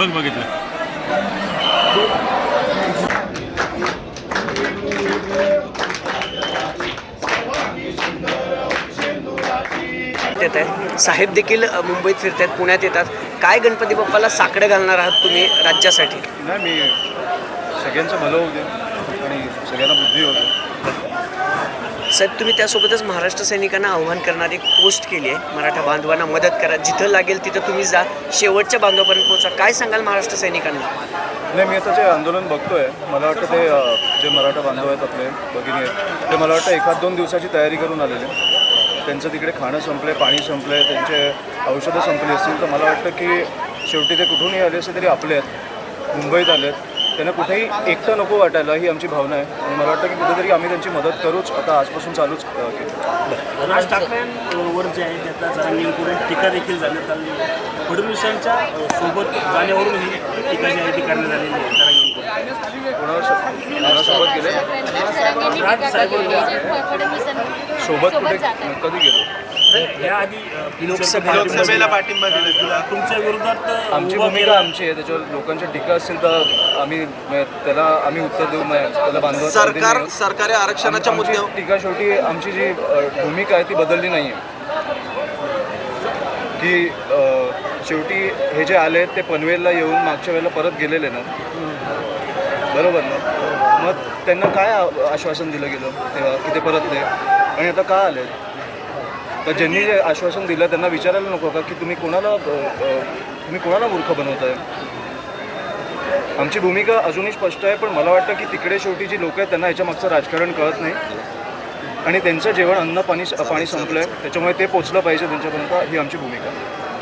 बघ बघितलं. येत आहेत. साहेब देखील मुंबईत फिरत आहेत पुण्यात येतात. काय गणपती बाप्पाला साकडं घालणार आहात तुम्ही राज्यासाठी? नाही मी सगळ्यांचं भलं होऊ दे. आणि सगळ्यांना बुद्धी होते साहेब तुम्ही त्यासोबतच महाराष्ट्र सैनिकांना आव्हान करणारी एक पोस्ट केली आहे. मराठा बांधवांना मदत करा. जिथं लागेल तिथं तुम्ही जा. शेवटच्या बांधवापर्यंत पोहोचा. काय सांगाल महाराष्ट्र सैनिकांना? नाही मी आता जे आंदोलन बघतोय मला वाटतं ते जे मराठा बांधव आहेत आपले भगिनी आहेत ते मला वाटतं एखाद दोन दिवसाची तयारी करून आलेले त्यांचं तिकडे खाणं संपले पाणी संपले त्यांचे औषधं संपली असतील तर मला वाटतं की शेवटी ते कुठूनही आले असे तरी आपले आहेत. मुंबईत आले आहेत त्यांना कुठेही एकटं नको वाटायला ही आमची भावना आहे. आणि मला वाटतं की कुठेतरी आम्ही त्यांची मदत करूच. आता आजपासून चालूच केली. राज ठाकरेंवर जे आहे त्याचा जरा नेमकून टीका देखील आली फडणवीसांच्या सोबत जाण्यावरून ही टीका जी आहे ती करण्यात आलेली आहे. कोणासोबत गेले सोबत कुठे कधी गेलो? याआधी अ, लोकसभा- लोकसभेला पाठिंबा दिला. तुला तुमच्या विरोधात अ, आमची उभा भूमिका केला. आमची आहे त्याच्यावर लोकांच्या टीका असतील तर आम्ही म- त्याला आम्ही उत्तर देऊ म- त्याला बांधव सरकार सरकारी आरक्षणाच्या मुद्द्यावर टीका शेवटी आमची जी अ, भूमिका आहे ती बदलली नाही आहे की अ, शेवटी हे जे आले ते पनवेलला येऊन मागच्या वेळेला परत गेलेले ना? बरोबर ना? मग त्यांना काय आ- आश्वासन दिलं गेलं तेव्हा की ते परतले आणि आता का आले तर ज्यांनी जे आश्वासन दिलं त्यांना विचारायला नको का की तुम्ही कोणाला तुम्ही कोणाला मूर्ख बनवताय? आमची भूमिका अजूनही स्पष्ट आहे पण मला वाटतं की तिकडे शेवटी जी लोक आहेत त्यांना याच्या मागचं राजकारण कळत नाही. आणि त्यांचं जेवण अन्न पाणी पाणी संपलं आहे त्याच्यामुळे ते पोचलं पाहिजे त्यांच्यापर्यंत. ही आमची भूमिका.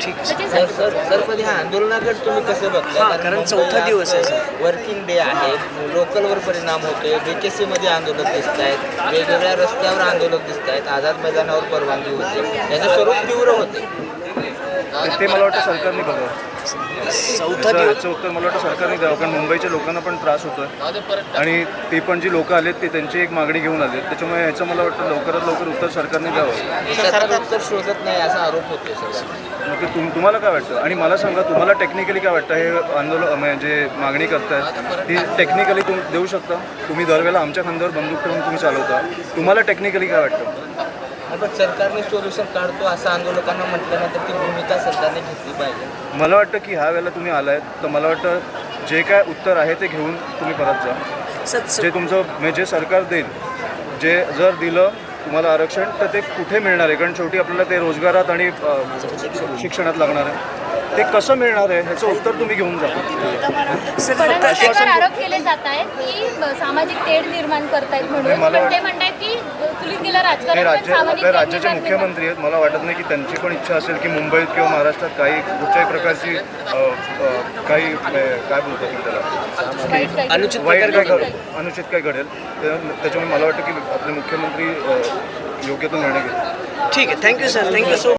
आहे. ठीक सर सर सर पण ह्या आंदोलनाकडे तुम्ही कसं बघता हां, कारण चौथा दिवस आहे, सर. वर्किंग डे आहे. लोकलवर परिणाम होतोय. बीकेसी मध्ये आंदोलक दिसत आहेत वेगवेगळ्या रस्त्यावर आंदोलक दिसत आहेत आझाद मैदानावर परवानगी होते. याचं स्वरूप तीव्र होते. ते- मला वाटतं सरकारने बघावं चौथा याचं दिवस याचं उत्तर मला वाटतं सरकारने द्यावं कारण मुंबईच्या लोकांना पण त्रास होतोय. आणि ते पण जी लोकं आलेत ते त्यांची एक मागणी घेऊन आलेत. त्याच्यामुळे ह्याचं मला वाटतं लवकरात लवकर उत्तर सरकारने द्यावं. सरकार उत्तर शोधत नाही असा आरोप सगळ्यांना. मग ते तुम तुम्हाला काय वाटतं? आणि मला सांगा तुम्हाला टेक्निकली काय वाटतं? हे आंदोलन म्हणजे मागणी करतायत ती टेक्निकली तुम्ही देऊ शकता? तुम्ही दरवेळेला आमच्या खांद्यावर बंदूक ठेवून तुम्ही चालवता. तुम्हाला टेक्निकली काय वाटतं? पण सरकारने सोल्युशन काढतो असं आंदोलकांना म्हटल्यानंतर ती भूमिका सरकारने घेतली पाहिजे. मला वाटतं की ह्या वेळेला तुम्ही आलायत तर मला वाटतं जे काय उत्तर आहे ते घेऊन तुम्ही परत जा. सर जे तुमचं म्हणजे जे सरकार देईल जे जर दिलं तुम्हाला आरक्षण तर ते कुठे मिळणार आहे? कारण शेवटी आपल्याला ते रोजगारात आणि शिक्षणात लागणार आहे. ते कसं मिळणार आहे? ह्याचं उत्तर तुम्ही घेऊन जा. आरोप केले जात आहेत की सामाजिक तेढ निर्माण करतायत म्हणून. ते म्हणतायत की हे राज्य आपल्या राज्याचे मुख्यमंत्री आहेत. मला वाटत नाही की त्यांची पण इच्छा असेल की मुंबईत किंवा महाराष्ट्रात काही कुठच्याही प्रकारची काही काय बोलतात मी त्याला? वाईट काय प्रकार घड अनुचित काय घडेल? त्या- त्याच्यामुळे मला वाटतं की आपले मुख्यमंत्री योग्य तो निर्णय घेतील. ठीक आहे. Thank you sir thank you so